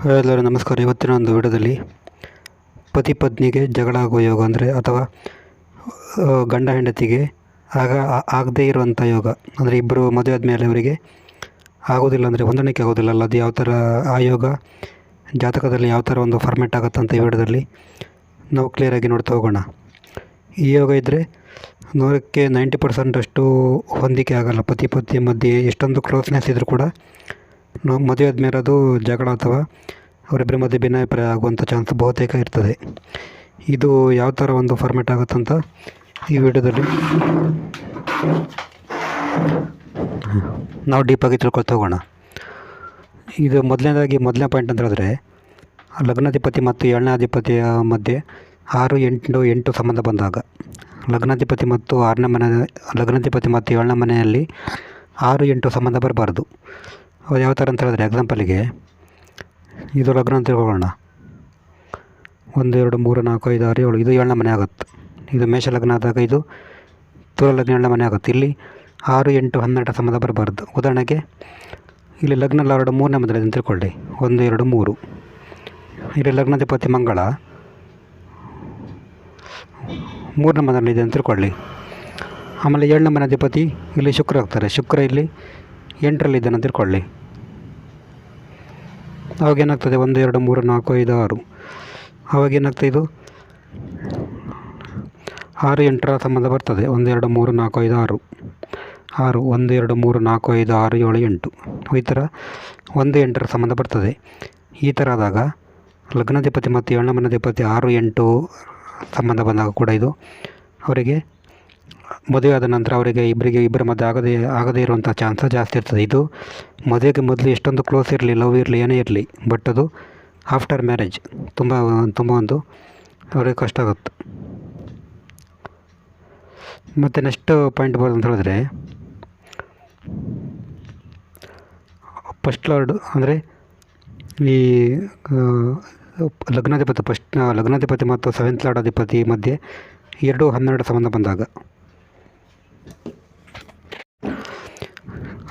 Hi ಎಲ್ಲರೂ ನಮಸ್ಕಾರ. ಇವತ್ತಿನ ಒಂದು ವಿಡಿಯೋದಲ್ಲಿ ಪತಿ ಪತ್ನಿಗೆ ಜಗಳ ಆಗುವ ಯೋಗ ಅಂದರೆ ಅಥವಾ ಗಂಡ ಹೆಂಡತಿಗೆ ಆಗ ಆಗದೇ ಇರುವಂಥ ಯೋಗ ಅಂದರೆ ಇಬ್ಬರು ಮದುವೆ ಆದಮೇಲೆ ಅವರಿಗೆ ಆಗೋದಿಲ್ಲ ಅಂದರೆ ಹೊಂದಾಣಿಕೆ ಆಗೋದಿಲ್ಲ ಅಲ್ಲ? ಅದು ಯಾವ ಥರ ಆ ಯೋಗ ಜಾತಕದಲ್ಲಿ ಯಾವ ಥರ ಒಂದು ಫಾರ್ಮೆಟ್ ಆಗುತ್ತೆ ಅಂತ ಈ ವಿಡಿಯೋದಲ್ಲಿ ನಾವು ಕ್ಲಿಯರಾಗಿ ನೋಡ್ತಾ ಹೋಗೋಣ. ಈ ಯೋಗ ಇದ್ದರೆ ನೂರಕ್ಕೆ ನೈಂಟಿ ಪರ್ಸೆಂಟಷ್ಟು ಹೊಂದಿಕೆ ಆಗಲ್ಲ. ಪತಿ ಪತ್ನಿ ಮಧ್ಯೆ ಎಷ್ಟೊಂದು ಕ್ಲೋಸ್ನೆಸ್ ಇದ್ದರೂ ಕೂಡ ನಾವು ಮದುವೆ ಆದಮೇಲೆ ಅದು ಜಗಳ ಅಥವಾ ಅವರಿಬ್ಬರ ಮಧ್ಯೆ ಭಿನ್ನಾಭಿಪ್ರಾಯ ಆಗುವಂಥ ಚಾನ್ಸ್ ಬಹುತೇಕ ಇರ್ತದೆ. ಇದು ಯಾವ ಥರ ಒಂದು ಫಾರ್ಮೆಟ್ ಆಗುತ್ತಂತ ಈ ವಿಡಿಯೋದಲ್ಲಿ ನಾವು ಡೀಪಾಗಿ ತಿಳ್ಕೊಳ್ತಾ ಹೋಗೋಣ. ಇದು ಮೊದಲನೇದಾಗಿ ಮೊದಲನೇ ಪಾಯಿಂಟ್ ಅಂತ ಹೇಳಿದ್ರೆ, ಲಗ್ನಾಧಿಪತಿ ಮತ್ತು ಏಳನೇ ಅಧಿಪತಿಯ ಮಧ್ಯೆ ಆರು, ಎಂಟು ಎಂಟು ಸಂಬಂಧ ಬಂದಾಗ, ಲಗ್ನಾಧಿಪತಿ ಮತ್ತು ಆರನೇ ಮನೆ, ಲಗ್ನಾಧಿಪತಿ ಮತ್ತು ಏಳನೇ ಮನೆಯಲ್ಲಿ ಆರು, ಎಂಟು ಸಂಬಂಧ ಬರಬಾರ್ದು. ಅವ್ರು ಯಾವ ಥರ ಅಂತ ಹೇಳಿದ್ರೆ ಎಕ್ಸಾಂಪಲಿಗೆ ಇದು ಲಗ್ನ ಅಂತ ತಿಳ್ಕೊಳ್ಳೋಣ. ಒಂದು ಎರಡು ಮೂರು ನಾಲ್ಕು ಐದು ಆರು ಏಳು, ಇದು ಏಳನೇ ಮನೆ ಆಗುತ್ತೆ. ಇದು ಮೇಷ ಲಗ್ನ ಆದಾಗ ಇದು ತುಲ ಲಗ್ನ ಏಳನೇ ಮನೆ ಆಗುತ್ತೆ. ಇಲ್ಲಿ ಆರು, ಎಂಟು, ಹನ್ನೆರಡು ಸಂಬಂಧ ಬರಬಾರ್ದು. ಉದಾಹರಣೆಗೆ ಇಲ್ಲಿ ಲಗ್ನ ಎರಡು, ಮೂರನೇ ಮನೆ ಅಂತ ತಿಳ್ಕೊಳ್ಳಿ. ಒಂದು, ಎರಡು, ಮೂರು. ಇಲ್ಲಿ ಲಗ್ನಾಧಿಪತಿ ಮಂಗಳ. ಮೂರನೇ ಮನೆಯಲ್ಲಿದೆ ಅಂತ ತಿಳ್ಕೊಳ್ಳಿ. ಆಮೇಲೆ ಏಳನೇ ಮನೆ ಅಧಿಪತಿ ಇಲ್ಲಿ ಶುಕ್ರ ಆಗ್ತಾರೆ. ಶುಕ್ರ ಇಲ್ಲಿ ಎಂಟರಲ್ಲಿದ್ದಾನೆ ಅಂತ ತಿಳ್ಕೊಳ್ಳಿ. ಅವಾಗ ಏನಾಗ್ತದೆ? ಒಂದು, ಎರಡು, ಮೂರು, ನಾಲ್ಕು, ಐದು, ಆರು. ಅವಾಗ ಇದು? ಆರು, ಎಂಟರ ಸಂಬಂಧ ಬರ್ತದೆ. ಒಂದು, ಎರಡು, ಮೂರು, ನಾಲ್ಕು, ಐದು, ಆರು. ಆರು, ಒಂದು, ಎರಡು, ಮೂರು, ನಾಲ್ಕು, ಐದು, ಆರು, ಏಳು, ಎಂಟು. ಈ ಥರ ಒಂದು, ಎಂಟರ ಸಂಬಂಧ ಬರ್ತದೆ. ಈ ಥರ ಆದಾಗ ಲಗ್ನಾಧಿಪತಿ ಮತ್ತು ಏಳನೇ ಮನಾಧಿಪತಿ ಆರು, ಎಂಟು ಸಂಬಂಧ ಬಂದಾಗ ಕೂಡ ಇದು ಅವರಿಗೆ ಮದುವೆ ನಂತರ ಅವರಿಗೆ ಇಬ್ಬರಿಗೆ ಇಬ್ಬರ ಮಧ್ಯೆ ಆಗದೇ ಆಗದೇ ಇರುವಂಥ ಚಾನ್ಸ ಜಾಸ್ತಿ ಇರ್ತದೆ. ಇದು ಮದುವೆಗೆ ಮೊದಲು ಎಷ್ಟೊಂದು ಕ್ಲೋಸ್ ಇರಲಿ ಲವ್ ಇರಲಿ, ಏನೇ ಇರಲಿ ಬಟ್ ಅದು ಆಫ್ಟರ್ ಮ್ಯಾರೇಜ್ ತುಂಬ ತುಂಬ ಒಂದು ಅವರಿಗೆ ಕಷ್ಟ ಆಗುತ್ತೆ. ಮತ್ತು ನೆಕ್ಸ್ಟ್ ಪಾಯಿಂಟ್ ಬರೋದು ಅಂತ ಹೇಳಿದ್ರೆ ಫಸ್ಟ್ ಲಾರ್ಡ್ ಅಂದರೆ ಈ ಲಗ್ನಾಧಿಪತಿ ಫಸ್ಟ್ ಲಗ್ನಾಧಿಪತಿ ಮತ್ತು ಸೆವೆಂತ್ ಲಾರ್ಡ್ ಅಧಿಪತಿ ಮಧ್ಯೆ ಎರಡು ಹನ್ನೆರಡು ಸಂಬಂಧ ಬಂದಾಗ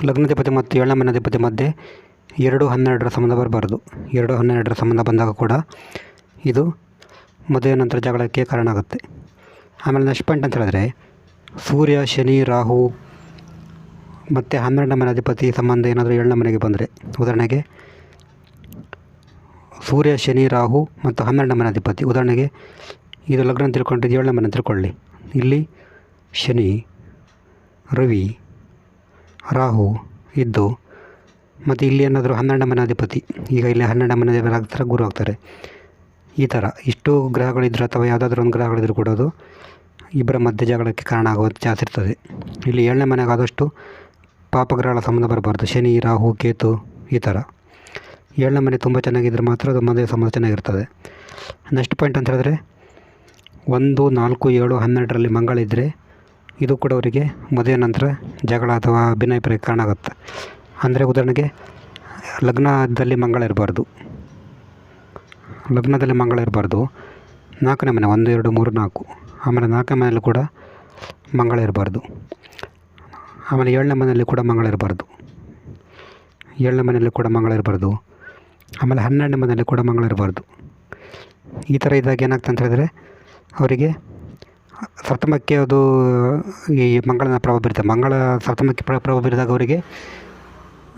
ಲಗ್ನಾಧಿಪತಿ ಮತ್ತು ಏಳನೇ ಮನಾಧಿಪತಿ ಮಧ್ಯೆ ಎರಡು ಹನ್ನೆರಡರ ಸಂಬಂಧ ಬರಬಾರ್ದು. ಎರಡು ಹನ್ನೆರಡರ ಸಂಬಂಧ ಬಂದಾಗ ಕೂಡ ಇದು ಮದುವೆ ನಂತರ ಜಗಳಕ್ಕೆ ಕಾರಣ ಆಗುತ್ತೆ. ಆಮೇಲೆ ನೆಕ್ಸ್ಟ್ ಪಾಯಿಂಟ್ ಅಂತ ಹೇಳಿದ್ರೆ, ಸೂರ್ಯ, ಶನಿ, ರಾಹು ಮತ್ತು ಹನ್ನೆರಡನೇ ಮನಾಧಿಪತಿ ಸಂಬಂಧ ಏನಾದರೂ ಏಳನೇ ಮನೆಗೆ ಬಂದರೆ, ಉದಾಹರಣೆಗೆ ಸೂರ್ಯ, ಶನಿ, ರಾಹು ಮತ್ತು ಹನ್ನೆರಡನೇ ಮನಾಧಿಪತಿ, ಉದಾಹರಣೆಗೆ ಇದು ಲಗ್ನ ತಿಳ್ಕೊಂಡಿದ್ದು ಏಳನೇ ಮನೆ ತಿಳ್ಕೊಳ್ಳಿ. ಇಲ್ಲಿ ಶನಿ ರವಿ, ರಾಹು ಇದ್ದು, ಮತ್ತು ಇಲ್ಲಿ ಏನಾದರೂ ಹನ್ನೆರಡು ಮನೆ ಅಧಿಪತಿ ಈಗ ಇಲ್ಲಿ ಹನ್ನೆರಡು ಮನೆ ದೇವರು ಆಗ್ತಾರೆ ಗುರು ಆಗ್ತಾರೆ. ಈ ಥರ ಇಷ್ಟು ಗ್ರಹಗಳಿದ್ರೆ ಅಥವಾ ಯಾವುದಾದ್ರೂ ಒಂದು ಗ್ರಹಗಳಿದ್ರು ಕೂಡ ಅದು ಇಬ್ಬರ ಮಧ್ಯ ಜಗಳಕ್ಕೆ ಕಾರಣ ಆಗುವ ಚಾನ್ಸ್ ಇರ್ತದೆ. ಇಲ್ಲಿ ಏಳನೇ ಮನೆಗೆ ಆದಷ್ಟು ಪಾಪಗ್ರಹಗಳ ಸಂಬಂಧ ಬರಬಾರ್ದು. ಶನಿ, ರಾಹು, ಕೇತು ಈ ಥರ ಏಳನೇ ಮನೆ ತುಂಬ ಚೆನ್ನಾಗಿದ್ದರೆ ಮಾತ್ರ ಅದು ಮದುವೆ ಸಂಬಂಧ ಚೆನ್ನಾಗಿರ್ತದೆ. ನೆಕ್ಸ್ಟ್ ಪಾಯಿಂಟ್ ಅಂತ ಹೇಳಿದ್ರೆ, ಒಂದು, ನಾಲ್ಕು, ಏಳು, ಹನ್ನೆರಡರಲ್ಲಿ ಮಂಗಳಿದ್ದರೆ ಇದು ಕೂಡ ಅವರಿಗೆ ಮದುವೆ ನಂತರ ಜಗಳ ಅಥವಾ ಅಭಿನಯಪ್ರಿಯ ಕಾರಣ ಆಗುತ್ತೆ. ಅಂದರೆ ಉದಾಹರಣೆಗೆ, ಲಗ್ನದಲ್ಲಿ ಮಂಗಳ ಇರಬಾರ್ದು. ಲಗ್ನದಲ್ಲಿ ಮಂಗಳ ಇರಬಾರ್ದು. ನಾಲ್ಕನೇ ಮನೆ, ಒಂದು, ಎರಡು, ಮೂರು, ನಾಲ್ಕು. ಆಮೇಲೆ ನಾಲ್ಕನೇ ಮನೆಯಲ್ಲಿ ಕೂಡ ಮಂಗಳ ಇರಬಾರ್ದು. ಆಮೇಲೆ ಏಳನೇ ಮನೆಯಲ್ಲಿ ಕೂಡ ಮಂಗಳ ಇರಬಾರ್ದು. ಏಳನೇ ಮನೆಯಲ್ಲಿ ಕೂಡ ಮಂಗಳ ಇರಬಾರ್ದು. ಆಮೇಲೆ ಹನ್ನೆರಡನೇ ಮನೆಯಲ್ಲಿ ಕೂಡ ಮಂಗಳ ಇರಬಾರ್ದು. ಈ ಥರ ಇದ್ದಾಗ ಏನಾಗ್ತದೆ ಅಂತ ಹೇಳಿದ್ರೆ, ಅವರಿಗೆ ಸಪ್ತಮಕ್ಕೆ ಅದು ಈ ಮಂಗಳನ ಪ್ರಭಾವ ಬೀರುತ್ತೆ ಮಂಗಳ ಸಪ್ತಮಕ್ಕೆ ಪ್ರ- ಪ್ರಭಾವ ಬೀರಿದಾಗ ಅವರಿಗೆ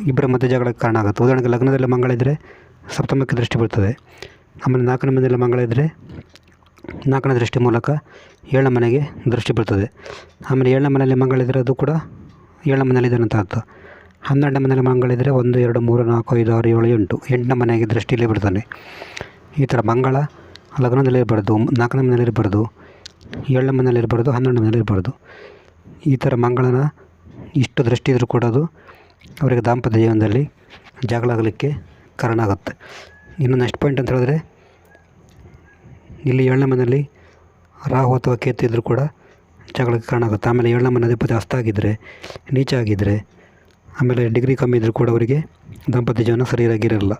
ಇಬ್ಬರ ಮಧ್ಯೆ ಜಗಳಕ್ಕೆ ಕಾರಣ ಆಗುತ್ತೆ. ಉದಾಹರಣೆಗೆ ಲಗ್ನದಲ್ಲಿ ಮಂಗಳ ಇದ್ದರೆ ಸಪ್ತಮಕ್ಕೆ ದೃಷ್ಟಿ ಬೀಳ್ತದೆ. ಆಮೇಲೆ ನಾಲ್ಕನೇ ಮನೆಯಲ್ಲಿ ಮಂಗಳ ಇದ್ದರೆ ನಾಲ್ಕನೇ ದೃಷ್ಟಿ ಮೂಲಕ ಏಳನೇ ಮನೆಗೆ ದೃಷ್ಟಿ ಬೀಳ್ತದೆ. ಆಮೇಲೆ ಏಳನೇ ಮನೆಯಲ್ಲಿ ಮಂಗಳ ಇದ್ದರೆ ಅದು ಕೂಡ ಏಳನೇ ಮನೆಯಲ್ಲಿ ಅಂತ ಅರ್ಥ. ಹನ್ನೆರಡನೇ ಮನೆಯಲ್ಲಿ ಮಂಗಳಿದ್ದರೆ ಒಂದು, ಎರಡು, ಮೂರು, ನಾಲ್ಕು, ಐದು, ಆರು, ಏಳು, ಎಂಟು. ಎಂಟನೇ ಮನೆಗೆ ದೃಷ್ಟಿಯಲ್ಲಿ ಬಿಡ್ತಾನೆ. ಈ ಥರ ಮಂಗಳ ಲಗ್ನದಲ್ಲಿ ಇರಬಾರ್ದು ನಾಲ್ಕನೇ ಮನೆಯಲ್ಲಿ ಇರಬಾರ್ದು ಏಳನೇ ಮನೇಲಿ ಇರಬಾರ್ದು ಹನ್ನೊಂದು ಮನೇಲಿ ಇರಬಾರ್ದು ಈ ಥರ ಮಂಗಳನ ಇಷ್ಟು ದೃಷ್ಟಿ ಇದ್ರೂ ಕೂಡ ಅದು ಅವರಿಗೆ ದಾಂಪತ್ಯ ಜೀವನದಲ್ಲಿ ಜಗಳ ಆಗಲಿಕ್ಕೆ ಕಾರಣ ಆಗುತ್ತೆ. ಇನ್ನು ನೆಕ್ಸ್ಟ್ ಪಾಯಿಂಟ್ ಅಂತ ಹೇಳಿದ್ರೆ, ಇಲ್ಲಿ ಏಳನೇ ಮನೆಯಲ್ಲಿ ರಾಹು ಅಥವಾ ಕೇತು ಇದ್ದರೂ ಕೂಡ ಜಗಳಕ್ಕೆ ಕಾರಣ ಆಗುತ್ತೆ. ಆಮೇಲೆ ಏಳನೇ ಮನೆ ಅಧಿಪತಿ ಅಸ್ತ ಆಗಿದ್ದರೆ ನೀಚ ಆಗಿದ್ದರೆ ಆಮೇಲೆ ಡಿಗ್ರಿ ಕಮ್ಮಿ ಇದ್ದರೂ ಕೂಡ ಅವರಿಗೆ ದಾಂಪತ್ಯ ಜೀವನ ಸರಿಯಾಗಿರಲ್ಲ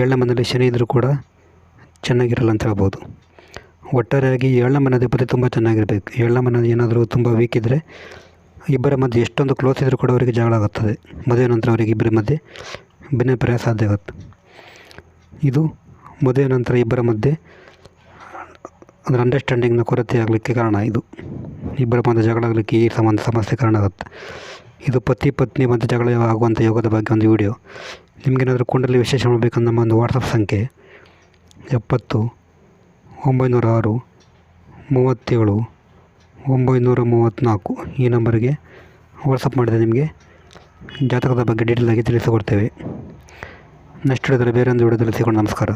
ಏಳನೇ ಮನೆಯಲ್ಲಿ ಶನಿ ಇದ್ದರೂ ಕೂಡ ಚೆನ್ನಾಗಿರಲ್ಲ ಅಂತ ಹೇಳ್ಬೋದು. ಒಟ್ಟಾರೆಯಾಗಿ ಏಳನೇ ಮನೆ ಅಧಿಪತಿ ತುಂಬ ಚೆನ್ನಾಗಿರಬೇಕು. ಏಳನೇ ಮನೆ ಏನಾದರೂ ತುಂಬ ವೀಕ್ ಇದ್ದರೆ ಇಬ್ಬರ ಮಧ್ಯೆ ಎಷ್ಟೊಂದು ಕ್ಲೋಸ್ ಇದ್ದರೂ ಕೂಡ ಅವರಿಗೆ ಜಗಳ ಆಗುತ್ತದೆ. ಮದುವೆ ನಂತರ ಅವರಿಗೆ ಇಬ್ಬರ ಮಧ್ಯೆ ಭಿನ್ನಾಭಿಪ್ರಾಯ ಸಾಧ್ಯ ಆಗುತ್ತೆ. ಇದು ಮದುವೆ ನಂತರ ಇಬ್ಬರ ಮಧ್ಯೆ ಅಂದರೆ ಅಂಡರ್ಸ್ಟ್ಯಾಂಡಿಂಗ್ನ ಕೊರತೆ ಆಗಲಿಕ್ಕೆ ಕಾರಣ ಇದು. ಇಬ್ಬರ ಮಧ್ಯೆ ಜಗಳ ಆಗಲಿಕ್ಕೆ ಈ ಸಂಬಂಧ ಸಮಸ್ಯೆ ಕಾರಣ ಆಗುತ್ತೆ. ಇದು ಪತಿ ಪತ್ನಿ ಮಧ್ಯೆ ಜಗಳ ಆಗುವಂಥ ಯೋಗದ ಬಗ್ಗೆ ಒಂದು ವಿಡಿಯೋ ನಿಮಗೇನಾದರೂ ಕುಂಡಲಿ ವಿಶೇಷ ಮಾಡಬೇಕಂದ್ರೆ ನಮ್ಮ ಒಂದು ವಾಟ್ಸಪ್ ಸಂಖ್ಯೆ ಎಪ್ಪತ್ತು ಒಂಬೈನೂರ ಆರು ಮೂವತ್ತೇಳು, ಒಂಬೈನೂರ ಮೂವತ್ತ್ನಾಲ್ಕು ಈ ನಂಬರಿಗೆ ವಾಟ್ಸಪ್ ಮಾಡಿದರೆ ನಿಮಗೆ ಜಾತಕದ ಬಗ್ಗೆ ಡೀಟೇಲಾಗಿ ತಿಳಿಸಿಕೊಡ್ತೇವೆ. ನೆಕ್ಸ್ಟ್ ವಿಡಿಯೋದಲ್ಲಿ ಬೇರೊಂದು ವಿಡಿಯೋದಲ್ಲಿ ಸಿಗೋಣ. ನಮಸ್ಕಾರ.